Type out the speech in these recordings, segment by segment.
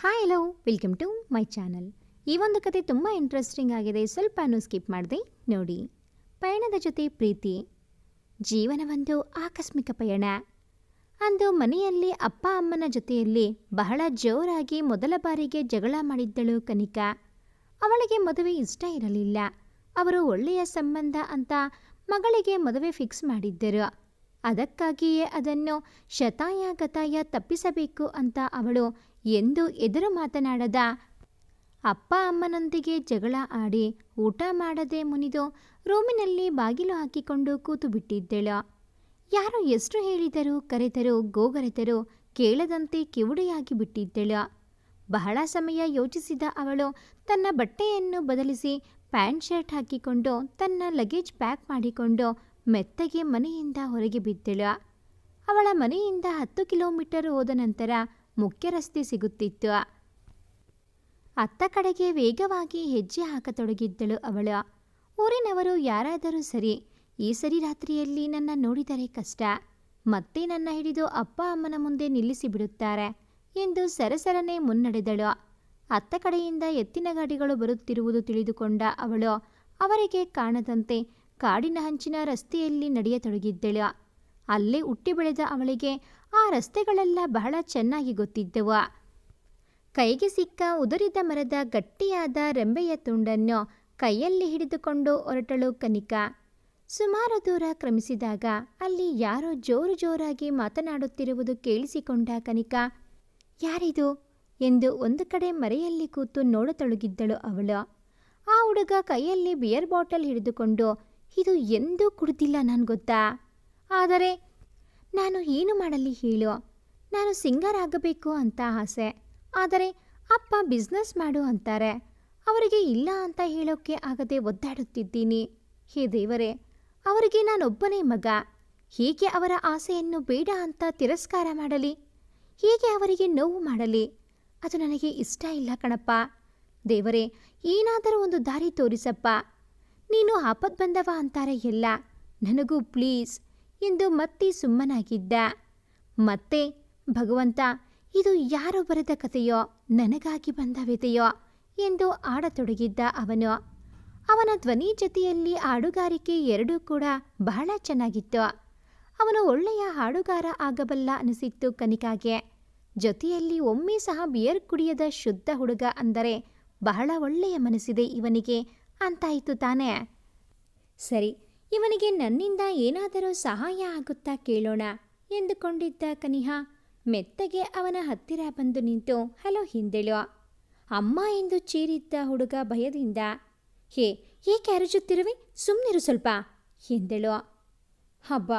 Hi hello welcome to my channel ಈ ಒಂದು ಕತೆ ತುಂಬ ಇಂಟ್ರೆಸ್ಟಿಂಗ್ ಆಗಿದೆ. ಸ್ವಲ್ಪನೂ ಸ್ಕಿಪ್ ಮಾಡಿದೆ. ನೋಡಿ. ಪಯಣದ ಜೊತೆ ಪ್ರೀತಿ. ಜೀವನವೊಂದು ಆಕಸ್ಮಿಕ ಪಯಣ. ಅಂದು ಮನೆಯಲ್ಲಿ ಅಪ್ಪ ಅಮ್ಮನ ಜೊತೆಯಲ್ಲಿ ಬಹಳ ಜೋರಾಗಿ ಮೊದಲ ಬಾರಿಗೆ ಜಗಳ ಮಾಡಿದ್ದಳು ಕನಿಕಾ. ಅವಳಿಗೆ ಮದುವೆ ಇಷ್ಟ ಇರಲಿಲ್ಲ. ಅವರು ಒಳ್ಳೆಯ ಸಂಬಂಧ ಅಂತ ಮಗಳಿಗೆ ಮದುವೆ ಫಿಕ್ಸ್ ಮಾಡಿದ್ದರು. ಅದಕ್ಕಾಗಿಯೇ ಅದನ್ನು ಶತಾಯ ಗತಾಯ ತಪ್ಪಿಸಬೇಕು ಅಂತ ಅವಳು ಎಂದು ಎದುರು ಮಾತನಾಡದ ಅಪ್ಪ ಅಮ್ಮನೊಂದಿಗೆ ಜಗಳ ಆಡಿ ಊಟ ಮಾಡದೆ ಮುನಿದು ರೂಮಿನಲ್ಲಿ ಬಾಗಿಲು ಹಾಕಿಕೊಂಡು ಕೂತು ಬಿಟ್ಟಿದ್ದಳು. ಯಾರು ಎಷ್ಟು ಹೇಳಿದರು ಕರೆತರು, ಗೋಗರೆತರು, ಕೇಳದಂತೆ ಕಿವುಡೆಯಾಗಿ ಬಿಟ್ಟಿದ್ದಳು. ಬಹಳ ಸಮಯ ಯೋಚಿಸಿದ ಅವಳು ತನ್ನ ಬಟ್ಟೆಯನ್ನು ಬದಲಿಸಿ ಪ್ಯಾಂಟ್ ಶರ್ಟ್ ಹಾಕಿಕೊಂಡು ತನ್ನ ಲಗೇಜ್ ಪ್ಯಾಕ್ ಮಾಡಿಕೊಂಡು ಮೆತ್ತಗೆ ಮನೆಯಿಂದ ಹೊರಗೆ ಬಿದ್ದಳು. ಅವಳ ಮನೆಯಿಂದ ಹತ್ತು ಕಿಲೋಮೀಟರ್ ಹೋದ ನಂತರ ಮುಖ್ಯ ರಸ್ತೆ ಸಿಗುತ್ತಿತ್ತು. ಅತ್ತ ಕಡೆಗೆ ವೇಗವಾಗಿ ಹೆಜ್ಜೆ ಹಾಕತೊಡಗಿದ್ದಳು ಅವಳು. ಊರಿನವರು ಯಾರಾದರೂ ಸರಿ, ಈ ಸರಿ ರಾತ್ರಿಯಲ್ಲಿ ನನ್ನ ನೋಡಿದರೆ ಕಷ್ಟ. ಮತ್ತೆ ನನ್ನ ಹಿಡಿದು ಅಪ್ಪ ಅಮ್ಮನ ಮುಂದೆ ನಿಲ್ಲಿಸಿ ಬಿಡುತ್ತಾರೆ ಎಂದು ಸರಸರನೆ ಮುನ್ನಡೆದಳು. ಅತ್ತ ಕಡೆಯಿಂದ ಎತ್ತಿನ ಗಾಡಿಗಳು ಬರುತ್ತಿರುವುದು ತಿಳಿದುಕೊಂಡ ಅವಳು ಅವರಿಗೆ ಕಾಣದಂತೆ ಕಾಡಿನ ಹಂಚಿನ ರಸ್ತೆಯಲ್ಲಿ ನಡೆಯತೊಡಗಿದ್ದಳು. ಅಲ್ಲೇ ಹುಟ್ಟಿ ಬೆಳೆದ ಅವಳಿಗೆ ಆ ರಸ್ತೆಗಳೆಲ್ಲ ಬಹಳ ಚೆನ್ನಾಗಿ ಗೊತ್ತಿದ್ದವು. ಕೈಗೆ ಸಿಕ್ಕ ಉದುರಿದ ಮರದ ಗಟ್ಟಿಯಾದ ರೆಂಬೆಯ ತುಂಡನ್ನು ಕೈಯಲ್ಲಿ ಹಿಡಿದುಕೊಂಡು ಹೊರಟಳು ಕನಿಕಾ. ಸುಮಾರು ದೂರ ಕ್ರಮಿಸಿದಾಗ ಅಲ್ಲಿ ಯಾರೋ ಜೋರು ಜೋರಾಗಿ ಮಾತನಾಡುತ್ತಿರುವುದು ಕೇಳಿಸಿಕೊಂಡ ಕನಿಕಾ. ಯಾರಿದು? ಎಂದು ಒಂದು ಕಡೆ ಮರೆಯಲ್ಲಿ ಕೂತು ನೋಡತೊಡಗಿದ್ದಳು ಅವಳು. ಆ ಹುಡುಗ ಕೈಯಲ್ಲಿ ಬಿಯರ್ ಬಾಟಲ್ ಹಿಡಿದುಕೊಂಡು ಇದು ಎಂದೂ ಕುಡಿದಿಲ್ಲ ನಾನು ಗೊತ್ತಾ? ಆದರೆ ನಾನು ಏನು ಮಾಡಲಿ ಹೇಳು. ನಾನು ಸಿಂಗರ್ ಆಗಬೇಕು ಅಂತ ಆಸೆ. ಆದರೆ ಅಪ್ಪ ಬಿಸ್ನೆಸ್ ಮಾಡು ಅಂತಾರೆ. ಅವರಿಗೆ ಇಲ್ಲ ಅಂತ ಹೇಳೋಕ್ಕೆ ಆಗದೆ ಒದ್ದಾಡುತ್ತಿದ್ದೀನಿ. ಹೇ ದೇವರೇ, ಅವರಿಗೆ ನಾನೊಬ್ಬನೇ ಮಗ. ಹೀಗೆ ಅವರ ಆಸೆಯನ್ನು ಬೇಡ ಅಂತ ತಿರಸ್ಕಾರ ಮಾಡಲಿ? ಹೀಗೆ ಅವರಿಗೆ ನೋವು ಮಾಡಲಿ? ಅದು ನನಗೆ ಇಷ್ಟ ಇಲ್ಲ ಕಣಪ್ಪ. ದೇವರೇ, ಏನಾದರೂ ಒಂದು ದಾರಿ ತೋರಿಸಪ್ಪ. ನೀನು ಆಪತ್ ಬಂದವ ಅಂತಾರೆ ಎಲ್ಲ. ನನಗೂ ಪ್ಲೀಸ್ ಎಂದು ಮತ್ತೆ ಸುಮ್ಮನಾಗಿದ್ದ. ಮತ್ತೆ ಭಗವಂತ, ಇದು ಯಾರು ಬರೆದ ಕಥೆಯೋ? ನನಗಾಗಿ ಬಂದ ಎಂದು ಆಡತೊಡಗಿದ್ದ ಅವನು. ಅವನ ಧ್ವನಿ ಜೊತೆಯಲ್ಲಿ ಹಾಡುಗಾರಿಕೆ ಎರಡೂ ಕೂಡ ಬಹಳ ಚೆನ್ನಾಗಿತ್ತು. ಅವನು ಒಳ್ಳೆಯ ಹಾಡುಗಾರ ಆಗಬಲ್ಲ ಅನಿಸಿತ್ತು ಕನಿಕಾಗೆ. ಜೊತೆಯಲ್ಲಿ ಒಮ್ಮೆ ಸಹ ಬಿಯರ್ ಕುಡಿಯದ ಶುದ್ಧ ಹುಡುಗ ಅಂದರೆ ಬಹಳ ಒಳ್ಳೆಯ ಮನಸ್ಸಿದೆ ಇವನಿಗೆ. ಅಂತಾಯಿತು ತಾನೇ? ಸರಿ, ಇವನಿಗೆ ನನ್ನಿಂದ ಏನಾದರೂ ಸಹಾಯ ಆಗುತ್ತಾ ಕೇಳೋಣ ಎಂದುಕೊಂಡಿದ್ದ ಕನಿಹ ಮೆತ್ತಗೆ ಅವನ ಹತ್ತಿರ ಬಂದು ನಿಂತು, ಹಲೋ ಹಿಂದೆಳು, ಅಮ್ಮ ಎಂದು ಚೀರಿದ್ದ ಹುಡುಗ ಭಯದಿಂದ, ಹೇ, ಏಕೆ ಅರಜುತ್ತಿರುವೆ? ಸುಮ್ಮನಿರು ಸ್ವಲ್ಪ ಎಂದಳು ಹಬ್ಬ,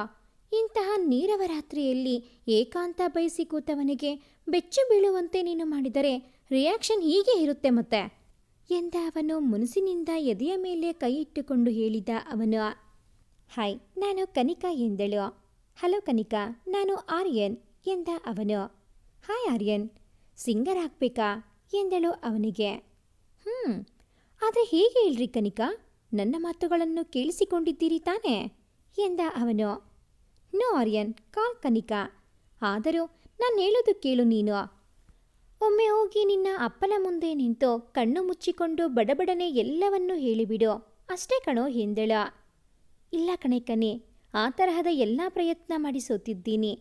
ಇಂತಹ ನೀರವ ರಾತ್ರಿಯಲ್ಲಿ ಏಕಾಂತ ಬಯಸಿ ಕೂತವನಿಗೆ ಬೆಚ್ಚು ಬೀಳುವಂತೆ ನೀನು ಮಾಡಿದರೆ ರಿಯಾಕ್ಷನ್ ಹೀಗೆ ಇರುತ್ತೆ ಮತ್ತೆ. ಎಂದ ಅವನು ಮುನಸಿನಿಂದ ಎದೆಯ ಮೇಲೆ ಕೈ ಇಟ್ಟುಕೊಂಡು ಹೇಳಿದ ಅವನು, ಹಾಯ್, ನಾನು ಕನಿಕಾ ಎಂದಳು. ಹಲೋ ಕನಿಕಾ, ನಾನು ಆರ್ಯನ್, ಎಂದ ಅವನು. ಹಾಯ್ ಆರ್ಯನ್ ಸಿಂಗರ್ ಹಾಕ್ಬೇಕಾ ಎಂದಳು ಅವನಿಗೆ. ಹ್ಞೂ ಆದರೆ ಹೇಗೆ ಹೇಳ್ರಿ ಕನಿಕಾ? ನನ್ನ ಮಾತುಗಳನ್ನು ಕೇಳಿಸಿಕೊಂಡಿದ್ದೀರಿ ತಾನೇ? ಎಂದ ಅವನು. No Aryan, call Kanika. ಆದರೂ ನಾನು ಹೇಳೋದು ಕೇಳು ನೀನು. ಒಮ್ಮೆ ಹೋಗಿ ನಿನ್ನ ಅಪ್ಪನ ಮುಂದೆ ನಿಂತು ಕಣ್ಣು ಮುಚ್ಚಿಕೊಂಡು ಬಡಬಡನೆ ಎಲ್ಲವನ್ನೂ ಹೇಳಿಬಿಡು. ಅಷ್ಟೇ ಕಣೋ ಎಂದಳ ಇಲ್ಲ ಕಣೆ ಕಣೆ ಆ ತರಹದ ಎಲ್ಲ ಪ್ರಯತ್ನ ಮಾಡಿ ಸೋತಿದ್ದೀನಿ.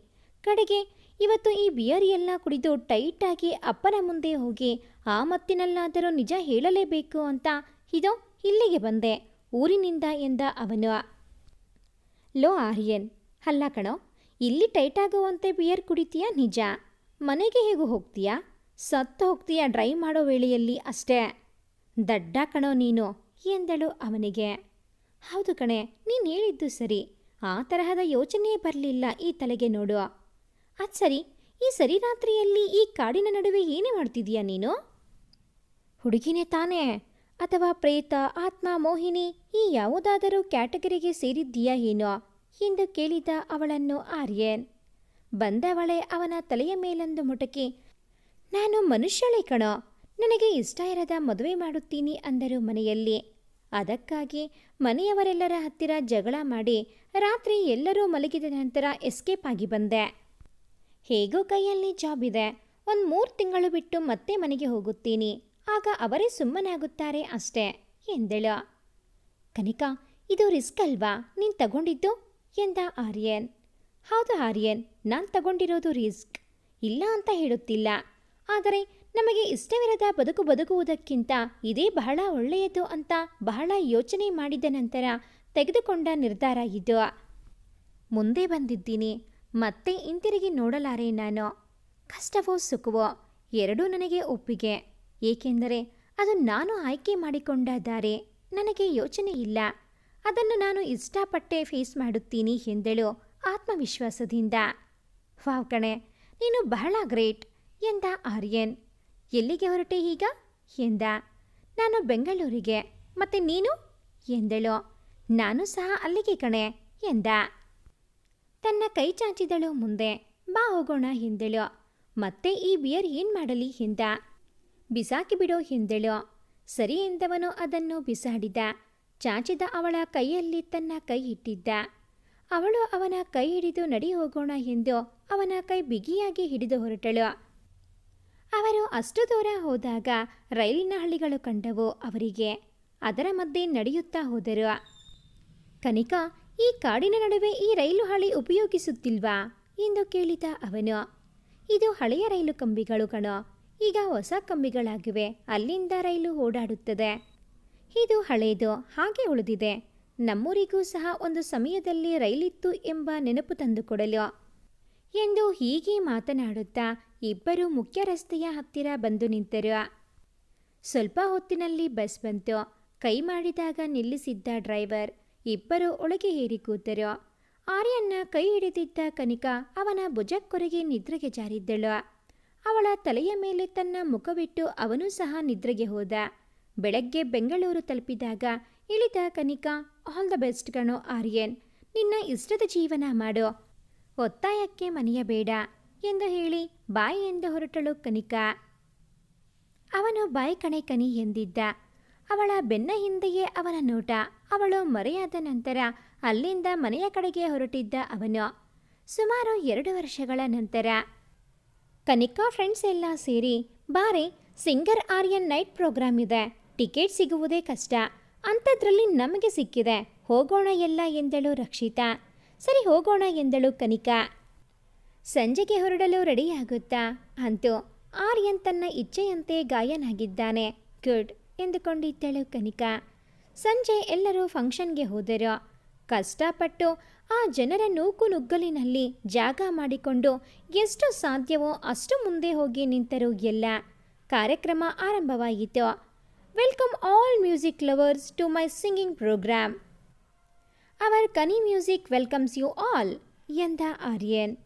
ಕಡೆಗೆ ಇವತ್ತು ಈ ಬಿಯರ್ ಎಲ್ಲ ಕುಡಿದು ಟೈಟಾಗಿ ಅಪ್ಪನ ಮುಂದೆ ಹೋಗಿ ಆ ಮತ್ತಿನಲ್ಲಾದರೂ ನಿಜ ಹೇಳಲೇಬೇಕು ಅಂತ ಇದೋ ಇಲ್ಲಿಗೆ ಬಂದೆ, ಊರಿನಿಂದ ಎಂದ ಅವನು. ಲೋ ಆರ್ಯನ್, ಅಲ್ಲ ಕಣೋ, ಇಲ್ಲಿ ಟೈಟಾಗುವಂತೆ ಬಿಯರ್ ಕುಡಿತೀಯಾ ನಿಜ? ಮನೆಗೆ ಹೇಗೂ ಹೋಗ್ತೀಯಾ? ಸತ್ತು ಹೋಗ್ತೀಯ, ಡ್ರೈ ಮಾಡೋ ವೇಳೆಯಲ್ಲಿ ಅಷ್ಟೇ. ದಡ್ಡ ಕಣೋ ನೀನು, ಎಂದಳು ಅವನಿಗೆ. ಹೌದು ಕಣೆ, ನೀನು ಹೇಳಿದ್ದು ಸರಿ. ಆ ತರಹದ ಯೋಚನೆಯೇ ಬರಲಿಲ್ಲ ಈ ತಲೆಗೆ ನೋಡು. ಅದು ಸರಿ, ಈ ಸರಿ ರಾತ್ರಿಯಲ್ಲಿ ಈ ಕಾಡಿನ ನಡುವೆ ಏನೇ ಮಾಡ್ತಿದೀಯಾ ನೀನು? ಹುಡುಗಿನೇ ತಾನೇ, ಅಥವಾ ಪ್ರೇತ, ಆತ್ಮ, ಮೋಹಿನಿ, ಈ ಯಾವುದಾದರೂ ಕ್ಯಾಟಗರಿಗೆ ಸೇರಿದ್ದೀಯಾ ಏನೋ? ಎಂದು ಕೇಳಿದ ಅವಳನ್ನು ಆರ್ಯನ್. ಬಂದವಳೆ ಅವನ ತಲೆಯ ಮೇಲೊಂದು ಮುಟಕಿ ನಾನು ಮನುಷ್ಯಳೇ ಕಣೋ. ನನಗೆ ಇಷ್ಟ ಇರದ ಮದುವೆ ಮಾಡುತ್ತೀನಿ ಅಂದರು ಮನೆಯಲ್ಲಿ. ಅದಕ್ಕಾಗಿ ಮನೆಯವರೆಲ್ಲರ ಹತ್ತಿರ ಜಗಳ ಮಾಡಿ ರಾತ್ರಿ ಎಲ್ಲರೂ ಮಲಗಿದ ನಂತರ ಎಸ್ಕೇಪ್ ಆಗಿ ಬಂದೆ. ಹೇಗೋ ಕೈಯಲ್ಲಿ ಜಾಬ್ ಇದೆ. ಒಂದು ಮೂರು ತಿಂಗಳು ಬಿಟ್ಟು ಮತ್ತೆ ಮನೆಗೆ ಹೋಗುತ್ತೀನಿ. ಆಗ ಅವರೇ ಸುಮ್ಮನಾಗುತ್ತಾರೆ ಅಷ್ಟೇ, ಎಂದಳು. ಕನಿಕಾ, ಇದು ರಿಸ್ಕ್ ಅಲ್ವಾ? ನೀನು ತಗೊಂಡಿದ್ದು? ಎಂದ ಆರ್ಯನ್. ಹೌದು ಆರ್ಯನ್, ನಾನು ತಗೊಂಡಿರೋದು ರಿಸ್ಕ್ ಇಲ್ಲ ಅಂತ ಹೇಳುತ್ತಿಲ್ಲ. ಆದರೆ ನಮಗೆ ಇಷ್ಟವಿರದ ಬದುಕು ಬದುಕುವುದಕ್ಕಿಂತ ಇದೇ ಬಹಳ ಒಳ್ಳೆಯದು ಅಂತ ಬಹಳ ಯೋಚನೆ ಮಾಡಿದ ನಂತರ ತೆಗೆದುಕೊಂಡ ನಿರ್ಧಾರ ಇದು. ಮುಂದೆ ಬಂದಿದ್ದೀನಿ. ಮತ್ತೆ ಹಿಂತಿರುಗಿ ನೋಡಲಾರೆ ನಾನು. ಕಷ್ಟವೋ ಸುಖವೋ ಎರಡೂ ನನಗೆ ಒಪ್ಪಿಗೆ. ಏಕೆಂದರೆ ಅದು ನಾನು ಆಯ್ಕೆ ಮಾಡಿಕೊಂಡ ದಾರಿ ನನಗೆ ಯೋಚನೆ ಇಲ್ಲ. ಅದನ್ನು ನಾನು ಇಷ್ಟಪಟ್ಟೆ ಫೇಸ್ ಮಾಡುತ್ತೀನಿ ಎಂದಳು ಆತ್ಮವಿಶ್ವಾಸದಿಂದ. ವಾವ್ ಕಣೆ, ನೀನು ಬಹಳ ಗ್ರೇಟ್. ಎಂದ ಆರ್ಯನ್. ಎಲ್ಲಿಗೆ ಹೊರಟೆ ಈಗ? ಎಂದ. ನಾನು ಬೆಂಗಳೂರಿಗೆ. ಮತ್ತೆ ನೀನು? ಎಂದಳು. ನಾನು ಸಹ ಅಲ್ಲಿಗೆ ಕಣೆ. ಎಂದ. ತನ್ನ ಕೈ ಚಾಚಿದಳು ಮುಂದೆ. ಬಾ ಹೋಗೋಣ ಎಂದಳು. ಮತ್ತೆ ಈ ಬಿಯರ್ ಏನ್ ಮಾಡಲಿ? ಎಂದ. ಬಿಸಾಕಿ ಬಿಡೋ ಎಂದಳು. ಸರಿ ಎಂದವನು ಅದನ್ನು ಬಿಸಾಡಿದ. ಚಾಚಿದ ಅವಳ ಕೈಯಲ್ಲಿ ತನ್ನ ಕೈ ಇಟ್ಟಿದ್ದ. ಅವಳು ಅವನ ಕೈ ಹಿಡಿದು ನಡಿ ಹೋಗೋಣ ಎಂದು ಅವನ ಕೈ ಬಿಗಿಯಾಗಿ ಹಿಡಿದು ಹೊರಟಳು. ಅವರು ಅಷ್ಟು ದೂರ ಹೋದಾಗ ರೈಲಿನ ಹಳ್ಳಿಗಳು ಕಂಡವು ಅವರಿಗೆ. ಅದರ ಮಧ್ಯೆ ನಡೆಯುತ್ತಾ ಹೋದರು. ಕನಿಕಾ, ಈ ಕಾಡಿನ ನಡುವೆ ಈ ರೈಲು ಹಳಿ ಉಪಯೋಗಿಸುತ್ತಿಲ್ವಾ? ಎಂದು ಕೇಳಿದ ಅವನು. ಇದು ಹಳೆಯ ರೈಲು ಕಂಬಿಗಳು ಕಣೋ. ಈಗ ಹೊಸ ಕಂಬಿಗಳಾಗಿವೆ. ಅಲ್ಲಿಂದ ರೈಲು ಓಡಾಡುತ್ತದೆ. ಇದು ಹಳೆಯದು ಹಾಗೆ ಉಳಿದಿದೆ. ನಮ್ಮೂರಿಗೂ ಸಹ ಒಂದು ಸಮಯದಲ್ಲಿ ರೈಲಿತ್ತು ಎಂಬ ನೆನಪು ತಂದುಕೊಡಲು. ಎಂದು ಹೀಗೆ ಮಾತನಾಡುತ್ತಾ ಇಬ್ಬರು ಮುಖ್ಯ ರಸ್ತೆಯ ಹತ್ತಿರ ಬಂದು ನಿಂತರು. ಸ್ವಲ್ಪ ಹೊತ್ತಿನಲ್ಲಿ ಬಸ್ ಬಂತು. ಕೈ ಮಾಡಿದಾಗ ನಿಲ್ಲಿಸಿದ್ದ ಡ್ರೈವರ್ ಇಬ್ಬರು ಒಳಗೆ ಏರಿ ಕೂತರು. ಆರ್ಯನ್ನ ಕೈ ಹಿಡಿದಿದ್ದ ಕನಿಕಾ ಅವನ ಭುಜಕ್ಕೊರಗೆ ನಿದ್ರೆಗೆ ಜಾರಿದ್ದಳು. ಅವಳ ತಲೆಯ ಮೇಲೆ ತನ್ನ ಮುಖವಿಟ್ಟು ಅವನೂ ಸಹ ನಿದ್ರೆಗೆ ಹೋದ. ಬೆಳಗ್ಗೆ ಬೆಂಗಳೂರು ತಲುಪಿದಾಗ ಇಳಿದ ಕನಿಕಾ ಆಲ್ ದ ಬೆಸ್ಟ್ ಕಣೋ ಆರ್ಯನ್. ನಿನ್ನ ಇಷ್ಟದ ಜೀವನ ಮಾಡು. ಒತ್ತಾಯಕ್ಕೆ ಮನೆಯಬೇಡ ಎಂದು ಹೇಳಿ ಬಾಯಿ ಎಂದು ಹೊರಟಳು ಕನಿಕಾ. ಅವನು ಬಾಯ್ ಕಣೆ ಕನಿ ಎಂದಿದ್ದ. ಅವಳ ಬೆನ್ನ ಹಿಂದೆಯೇ ಅವನ ನೋಟ. ಅವಳು ಮರೆಯಾದ ನಂತರ ಅಲ್ಲಿಂದ ಮನೆಯ ಕಡೆಗೆ ಹೊರಟಿದ್ದ ಅವನು. ಸುಮಾರು ಎರಡು ವರ್ಷಗಳ ನಂತರ. ಕನಿಕಾ ಫ್ರೆಂಡ್ಸ್ ಎಲ್ಲ ಸೇರಿ ಬಾರಿ ಸಿಂಗರ್ ಆರ್ಯನ್ ನೈಟ್ ಪ್ರೋಗ್ರಾಮ್ ಇದೆ. ಟಿಕೆಟ್ ಸಿಗುವುದೇ ಕಷ್ಟ. ಅಂಥದ್ರಲ್ಲಿ ನಮಗೆ ಸಿಕ್ಕಿದೆ. ಹೋಗೋಣ ಎಲ್ಲ ಎಂದಳು ರಕ್ಷಿತಾ. ಸರಿ ಹೋಗೋಣ ಎಂದಳು ಕನಿಕಾ. ಸಂಜೆಗೆ ಹೊರಡಲು ರೆಡಿಯಾಗುತ್ತಾ? ಅಂತೂ ಆರ್ಯನ್ ತನ್ನ ಇಚ್ಛೆಯಂತೆ ಗಾಯನಾಗಿದ್ದಾನೆ. ಗುಡ್ ಎಂದುಕೊಂಡಿದ್ದಳು ಕನಿಕಾ. ಸಂಜೆ ಎಲ್ಲರೂ ಫಂಕ್ಷನ್ಗೆ ಹೋದರು. ಕಷ್ಟಪಟ್ಟು ಆ ಜನರ ನೂಕು ನುಗ್ಗಲಿನಲ್ಲಿ ಜಾಗ ಮಾಡಿಕೊಂಡು ಎಷ್ಟು ಸಾಧ್ಯವೋ ಅಷ್ಟು ಮುಂದೆ ಹೋಗಿ ನಿಂತರು ಎಲ್ಲ. ಕಾರ್ಯಕ್ರಮ ಆರಂಭವಾಯಿತು. Welcome all music lovers to my singing programme. Our Kani music welcomes you all ಎಂದ ಆರ್ಯನ್.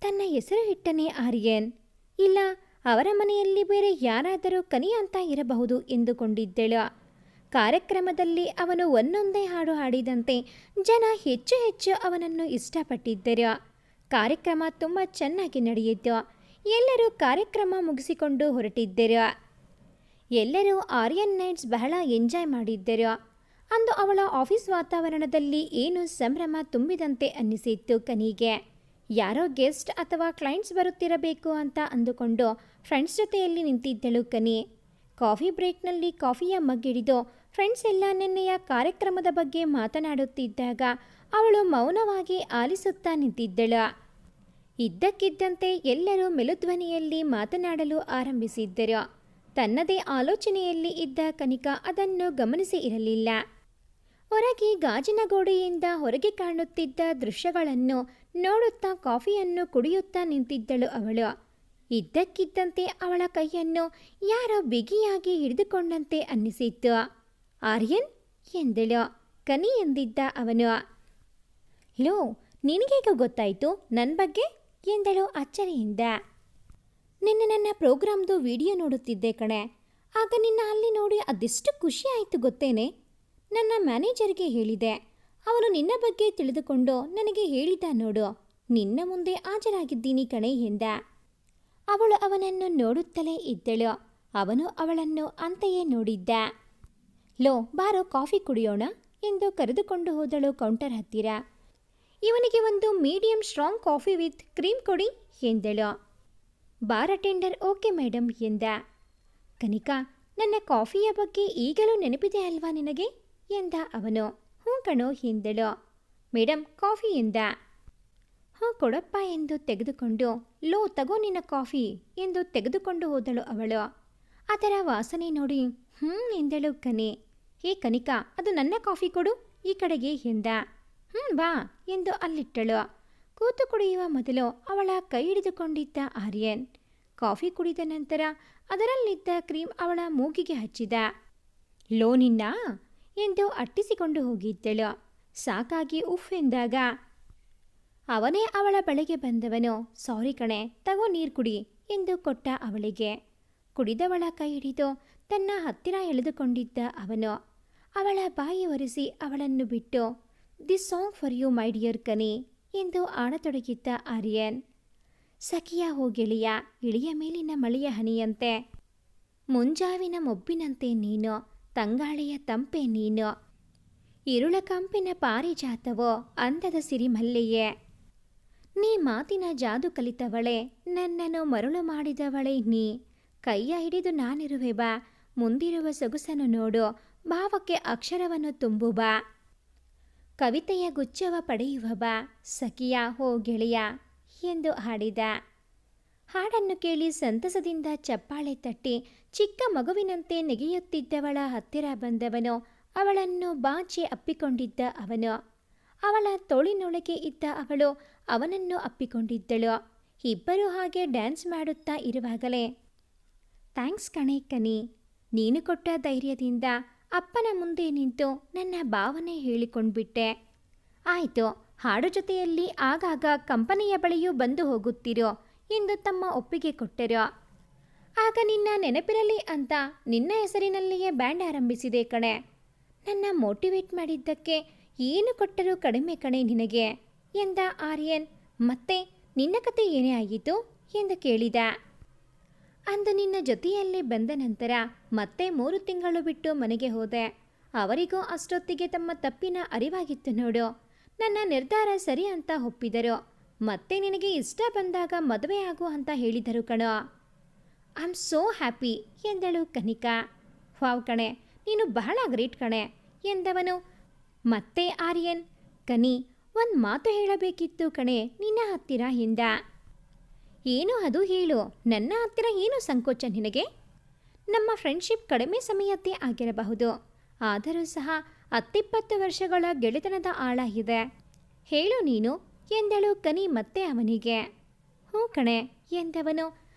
ತನ್ನ ಹೆಸರು ಇಟ್ಟನೆ ಆರ್ಯನ್. ಇಲ್ಲ, ಅವರ ಮನೆಯಲ್ಲಿ ಬೇರೆ ಯಾರಾದರೂ ಕನಿ ಅಂತ ಇರಬಹುದು ಎಂದುಕೊಂಡಿದ್ದಳು. ಕಾರ್ಯಕ್ರಮದಲ್ಲಿ ಅವನು ಒಂದೊಂದೇ ಹಾಡು ಹಾಡಿದಂತೆ ಜನ ಹೆಚ್ಚು ಹೆಚ್ಚು ಅವನನ್ನು ಇಷ್ಟಪಟ್ಟಿದ್ದರು. ಕಾರ್ಯಕ್ರಮ ತುಂಬ ಚೆನ್ನಾಗಿ ನಡೆಯಿತು. ಎಲ್ಲರೂ ಕಾರ್ಯಕ್ರಮ ಮುಗಿಸಿಕೊಂಡು ಹೊರಟಿದ್ದರು. ಎಲ್ಲರೂ ಆರ್ಯನ್ ನೈಟ್ಸ್ ಬಹಳ ಎಂಜಾಯ್ ಮಾಡಿದ್ದರು. ಅಂದು ಅವಳ ಆಫೀಸ್ ವಾತಾವರಣದಲ್ಲಿ ಏನು ಸಂಭ್ರಮ ತುಂಬಿದಂತೆ ಅನ್ನಿಸಿತ್ತು ಕನಿಗೆ. ಯಾರೋ ಗೆಸ್ಟ್ ಅಥವಾ ಕ್ಲೈಂಟ್ಸ್ ಬರುತ್ತಿರಬೇಕು ಅಂತ ಅಂದುಕೊಂಡು ಫ್ರೆಂಡ್ಸ್ ಜೊತೆಯಲ್ಲಿ ನಿಂತಿದ್ದಳು ಕನಿ ಕಾಫಿ ಬ್ರೇಕ್ನಲ್ಲಿ ಕಾಫಿಯ ಮಗ್ಗಿಡಿದು ಫ್ರೆಂಡ್ಸ್ ಎಲ್ಲ ನಿನ್ನೆಯ ಕಾರ್ಯಕ್ರಮದ ಬಗ್ಗೆ ಮಾತನಾಡುತ್ತಿದ್ದಾಗ ಅವಳು ಮೌನವಾಗಿ ಆಲಿಸುತ್ತಾ ನಿಂತಿದ್ದಳು. ಇದ್ದಕ್ಕಿದ್ದಂತೆ ಎಲ್ಲರೂ ಮೆಲುಧ್ವನಿಯಲ್ಲಿ ಮಾತನಾಡಲು ಆರಂಭಿಸಿದ್ದರು. ತನ್ನದೇ ಆಲೋಚನೆಯಲ್ಲಿ ಇದ್ದ ಕನಿಕಾ ಅದನ್ನು ಗಮನಿಸಿ ಇರಲಿಲ್ಲ. ಹೊರಗೆ ಗಾಜಿನ ಗೋಡೆಯಿಂದ ಹೊರಗೆ ಕಾಣುತ್ತಿದ್ದ ದೃಶ್ಯಗಳನ್ನು ನೋಡುತ್ತಾ ಕಾಫಿಯನ್ನು ಕುಡಿಯುತ್ತಾ ನಿಂತಿದ್ದಳು ಅವಳು. ಇದ್ದಕ್ಕಿದ್ದಂತೆ ಅವಳ ಕೈಯನ್ನು ಯಾರೋ ಬಿಗಿಯಾಗಿ ಹಿಡಿದುಕೊಂಡಂತೆ ಅನ್ನಿಸಿತ್ತು. ಆರ್ಯನ್? ಎಂದಳು. ಕನಿ ಎಂದಿದ್ದ ಅವನು. ಲೋ ನಿನಗೇಗ ಗೊತ್ತಾಯಿತು? ನನ್ನ ಬಗ್ಗೆ? ಎಂದಳು ಅಚ್ಚರಿಯಿಂದ. ನಿನ್ನೆ ನನ್ನ ಪ್ರೋಗ್ರಾಮ್ದು ವಿಡಿಯೋ ನೋಡುತ್ತಿದ್ದೆ ಕಣೆ. ಆಗ ನಿನ್ನ ಅಲ್ಲಿ ನೋಡಿ ಅದೆಷ್ಟು ಖುಷಿ ಆಯಿತು ಗೊತ್ತೇನೆ? ನನ್ನ ಮ್ಯಾನೇಜರ್ಗೆ ಹೇಳಿದೆ. ಅವನು ನಿನ್ನ ಬಗ್ಗೆ ತಿಳಿದುಕೊಂಡು ನನಗೆ ಹೇಳಿದ ನೋಡು, ನಿನ್ನ ಮುಂದೆ ಹಾಜರಾಗಿದ್ದೀನಿ ಕಣೆ ಎಂದ. ಅವಳು ಅವನನ್ನು ನೋಡುತ್ತಲೇ ಇದ್ದಳು. ಅವನು ಅವಳನ್ನು ಅಂತೆಯೇ ನೋಡಿದ್ದ. ಲೋ, ಬಾರೋ ಕಾಫಿ ಕುಡಿಯೋಣ ಎಂದು ಕರೆದುಕೊಂಡು ಹೋದಳು ಕೌಂಟರ್ ಹತ್ತಿರ. ಇವನಿಗೆ ಒಂದು medium strong coffee with cream ಕೊಡಿ ಎಂದಳು. ಬಾರ್ ಅಟೆಂಡರ್ ಓಕೆ ಮೇಡಮ್ ಎಂದ. ಕನಿಕಾ, ನನ್ನ ಕಾಫಿಯ ಬಗ್ಗೆ ಈಗಲೂ ನೆನಪಿದೆ ಅಲ್ವಾ ನಿನಗೆ? ಎಂದ ಅವನು, ಹ್ಞೂ ಹಿಂದಳು. ಮೇಡಮ್ ಕಾಫಿ ಎಂದ. ಹ್ಞೂ ಕೊಡಪ್ಪ ಎಂದು ತೆಗೆದುಕೊಂಡು, ಲೋ, ತಗೋ ನಿನ್ನ ಕಾಫಿ ಎಂದು ತೆಗೆದುಕೊಂಡು ಹೋದಳು ಅವಳು. ಅದರ ವಾಸನೆ ನೋಡಿ, ಹ್ಞೂ ಎಂದಳು ಕನಿ. ಹೇ ಕನಿಕಾ, ಅದು ನನ್ನ ಕಾಫಿ ಕೊಡು, ಈ ಕಡೆಗೆ ಎಂದ. ಹ್ಞೂ, ಬಾ ಎಂದು ಅಲ್ಲಿಟ್ಟಳು. ಕೂತು ಕುಡಿಯುವ ಮೊದಲು ಅವಳ ಕೈ ಹಿಡಿದುಕೊಂಡಿದ್ದ ಆರ್ಯನ್. ಕಾಫಿ ಕುಡಿದ ನಂತರ ಅದರಲ್ಲಿದ್ದ ಕ್ರೀಮ್ ಅವಳ ಮೂಗಿಗೆ ಹಚ್ಚಿದ. ಲೋ, ನಿನ್ನ ಎಂದು ಅಟ್ಟಿಸಿಕೊಂಡು ಹೋಗಿದ್ದಳು. ಸಾಕಾಗಿ ಉಫ್ ಎಂದಾಗ, ಅವನೇ ಅವಳ ಬಳಿಗೆ ಬಂದವನು. ಸಾರಿ ಕಣೆ, ತಗೋ ನೀರು ಕುಡಿ ಎಂದು ಕೊಟ್ಟ ಅವಳಿಗೆ. ಕುಡಿದವಳ ಕೈ ಹಿಡಿದು ತನ್ನ ಹತ್ತಿರ ಎಳೆದುಕೊಂಡಿದ್ದ ಅವನು, ಅವಳ ಬಾಯಿ ಒರೆಸಿ ಅವಳನ್ನು ಬಿಟ್ಟು the song for you my dear Kani ಎಂದು ಆಡತೊಡಗಿದ್ದ ಆರ್ಯನ್. ಸಖಿಯ ಹೋಗೆಳೆಯ, ಇಳಿಯ ಮೇಲಿನ ಮಳೆಯ ಹನಿಯಂತೆ, ಮುಂಜಾವಿನ ಮೊಬ್ಬಿನಂತೆ ನೀನು ತಂಗಾಳಿಯ ತಂಪೆ ನೀನು. ಇರುಳ ಕಂಪಿನ ಪಾರಿಜಾತವೋ, ಅಂದದ ಸಿರಿಮಲ್ಲೆಯೇ. ನೀ ಮಾತಿನ ಜಾದು ಕಲಿತವಳೆ, ನನ್ನನ್ನು ಮರುಳು ಮಾಡಿದವಳೆ ನೀ. ಕೈಯ ಹಿಡಿದು ನಾನಿರುವೆ ಬಾ, ಮುಂದಿರುವ ಸೊಗಸನ್ನು ನೋಡು, ಭಾವಕ್ಕೆ ಅಕ್ಷರವನ್ನು ತುಂಬು ಬಾ. ಕವಿತೆಯ ಗುಚ್ಛವ ಪಡೆಯುವ ಬಾ, ಸಖಿಯ ಹೋ ಗೆಳೆಯ, ಎಂದು ಹಾಡಿದ. ಹಾಡನ್ನು ಕೇಳಿ ಸಂತಸದಿಂದ ಚಪ್ಪಾಳೆ ತಟ್ಟಿ ಚಿಕ್ಕ ಮಗುವಿನಂತೆ ನೆಗೆಯುತ್ತಿದ್ದವಳ ಹತ್ತಿರ ಬಂದವನು, ಅವಳನ್ನು ಬಾಚಿ ಅಪ್ಪಿಕೊಂಡಿದ್ದ ಅವನು. ಅವಳ ತೋಳಿನೊಳಗೆ ಇದ್ದ ಅವಳು ಅವನನ್ನು ಅಪ್ಪಿಕೊಂಡಿದ್ದಳು. ಇಬ್ಬರು ಹಾಗೆ ಡ್ಯಾನ್ಸ್ ಮಾಡುತ್ತಾ ಇರುವಾಗಲೇ, ಥ್ಯಾಂಕ್ಸ್ ಕಣೆ ಕನಿ, ನೀನು ಕೊಟ್ಟ ಧೈರ್ಯದಿಂದ ಅಪ್ಪನ ಮುಂದೆ ನಿಂತು ನನ್ನ ಭಾವನೆ ಹೇಳಿಕೊಂಡ್ಬಿಟ್ಟೆ. ಆಯಿತು, ಹಾಡು ಜೊತೆಯಲ್ಲಿ ಆಗಾಗ ಕಂಪನಿಯ ಬಳಿಯೂ ಬಂದು ಹೋಗುತ್ತಿರೋ. ಎಂದು ತಮ್ಮ ಒಪ್ಪಿಗೆ ಕೊಟ್ಟರು. ಆಗ ನಿನ್ನ ನೆನಪಿರಲಿ ಅಂತ ನಿನ್ನ ಹೆಸರಿನಲ್ಲಿಯೇ ಬ್ಯಾಂಡ್ ಆರಂಭಿಸಿದೆ ಕಣೆ. ನನ್ನ ಮೋಟಿವೇಟ್ ಮಾಡಿದ್ದಕ್ಕೆ ಏನು ಕೊಟ್ಟರೂ ಕಡಿಮೆ ಕಣೆ ನಿನಗೆ ಎಂದ ಆರ್ಯನ್. ಮತ್ತೆ ನಿನ್ನ ಕತೆ ಏನೇ ಆಯಿತು ಎಂದು ಕೇಳಿದ. ಅಂದು ನಿನ್ನ ಜೊತೆಯಲ್ಲಿ ಬಂದ ನಂತರ ಮತ್ತೆ ಮೂರು ತಿಂಗಳು ಬಿಟ್ಟು ಮನೆಗೆ ಹೋದೆ. ಅವರಿಗೂ ಅಷ್ಟೊತ್ತಿಗೆ ತಮ್ಮ ತಪ್ಪಿನ ಅರಿವಾಗಿತ್ತು ನೋಡು. ನನ್ನ ನಿರ್ಧಾರ ಸರಿ ಅಂತ ಒಪ್ಪಿದರು. ಮತ್ತೆ ನಿನಗೆ ಇಷ್ಟ ಬಂದಾಗ ಮದುವೆ ಆಗು ಅಂತ ಹೇಳಿದರು ಕಣೋ. ಐ ಆಮ್ ಸೋ ಹ್ಯಾಪಿ ಎಂದಳು ಕನಿಕಾ. ವಾವ್ ಕಣೆ, ನೀನು ಬಹಳ ಗ್ರೇಟ್ ಕಣೆ, ಎಂದವನು. ಮತ್ತೆ ಆರ್ಯನ್, ಕನಿ, ಒಂದು ಮಾತು ಹೇಳಬೇಕಿತ್ತು ಕಣೆ, ನಿನ್ನ ಹತ್ತಿರ ಹಿಂದ ಏನು ಅದು ಹೇಳು, ನನ್ನ ಹತ್ತಿರ ಏನು ಸಂಕೋಚ ನಿನಗೆ? ನಮ್ಮ ಫ್ರೆಂಡ್ಶಿಪ್ ಕಡಿಮೆ ಸಮಯದ್ದೇ ಆಗಿರಬಹುದು, ಆದರೂ ಸಹ ಹತ್ತಿಪ್ಪತ್ತು ವರ್ಷಗಳ ಗೆಳೆತನದ ಆಳ ಇದೆ. ಹೇಳು ನೀನು ಎಂದಳು ಕನಿ ಮತ್ತೆ ಅವನಿಗೆ. ಹ್ಞೂ ಕಣೆ ಎಂದವನು.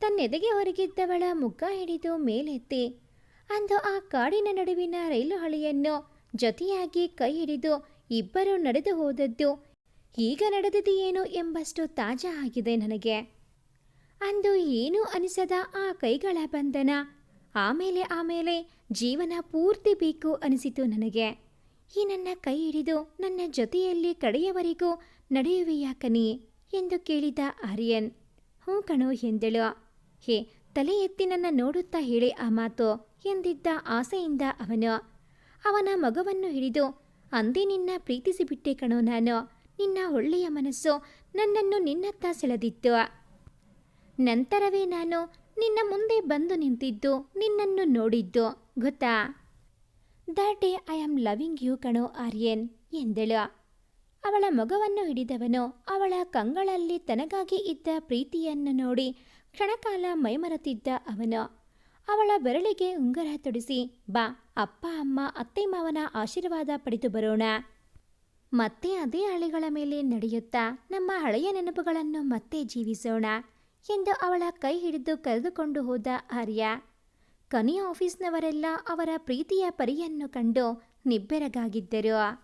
ತನ್ನೆದೆಗೆ ಹೊರಗಿದ್ದವಳ ಮುಖ ಹಿಡಿದು ಮೇಲೆತ್ತಿ. ಅಂದು ಆ ಕಾಡಿನ ನಡುವಿನ ರೈಲು ಹಳಿಯನ್ನು ಜೊತೆಯಾಗಿ ಕೈ ಹಿಡಿದು ಇಬ್ಬರು ನಡೆದು ಹೋದದ್ದು. ಈಗ ಏನು ಎಂಬಷ್ಟು ತಾಜಾ ಆಗಿದೆ ನನಗೆ. ಅಂದು ಏನೂ ಅನಿಸದ ಆ ಕೈಗಳ ಬಂಧನ. ಆಮೇಲೆ ಆಮೇಲೆ ಜೀವನ ಪೂರ್ತಿ ಬೇಕು ಅನಿಸಿತು ನನಗೆ. ಈ ನನ್ನ ಕೈ ಹಿಡಿದು ನನ್ನ ಜೊತೆಯಲ್ಲಿ ಕಡೆಯವರೆಗೂ ನಡೆಯುವೆಯಾ ಕನಿ ಎಂದು ಕೇಳಿದ ಆರ್ಯನ್. ಹ್ಞೂ ಕಣೋ ಎಂದಳು ಹೇ, ತಲೆ ಎತ್ತಿ ನನ್ನ ನೋಡುತ್ತಾ ಹೇಳಿ ಆ ಮಾತು ಎಂದಿದ್ದ ಆಸೆಯಿಂದ ಅವನು. ಅವನ ಮಗವನ್ನು ಹಿಡಿದು, ಅಂದೇ ನಿನ್ನ ಪ್ರೀತಿಸಿಬಿಟ್ಟೆ ಕಣೋ ನಾನು. ನಿನ್ನ ಒಳ್ಳೆಯ ಮನಸ್ಸು ನನ್ನನ್ನು ನಿನ್ನತ್ತ ಸೆಳೆದಿತ್ತು. ನಂತರವೇ ನಾನು ನಿನ್ನ ಮುಂದೆ ಬಂದು ನಿಂತಿದ್ದು, ನಿನ್ನನ್ನು ನೋಡಿದ್ದು, ಗೊತ್ತಾ? That day I am loving you ಕಣೋ ಆರ್ಯನ್, ಎಂದಳು. ಅವಳ ಮಗವನ್ನು ಹಿಡಿದವನು ಅವಳ ಕಂಗಳಲ್ಲಿ ತನಗಾಗಿ ಇದ್ದ ಪ್ರೀತಿಯನ್ನು ನೋಡಿ ಕ್ಷಣಕಾಲ ಮೈಮರೆತಿದ್ದ ಅವನು. ಅವಳ ಬೆರಳಿಗೆ ಉಂಗುರ ತೊಡಿಸಿ, ಬಾ, ಅಪ್ಪ, ಅಮ್ಮ, ಅತ್ತೆ, ಮಾವನ ಆಶೀರ್ವಾದ ಪಡೆದು ಬರೋಣ. ಮತ್ತೆ ಅದೇ ಹಳಿಗಳ ಮೇಲೆ ನಡೆಯುತ್ತಾ ನಮ್ಮ ಹಳೆಯ ನೆನಪುಗಳನ್ನು ಮತ್ತೆ ಜೀವಿಸೋಣ ಎಂದು ಅವಳ ಕೈ ಹಿಡಿದು ಕರೆದುಕೊಂಡು ಹೋದ ಆರ್ಯ. ಕನಿ ಆಫೀಸ್ನವರೆಲ್ಲ ಅವರ ಪ್ರೀತಿಯ ಪರಿಯನ್ನು ಕಂಡು ನಿಬ್ಬೆರಗಾಗಿದ್ದರು.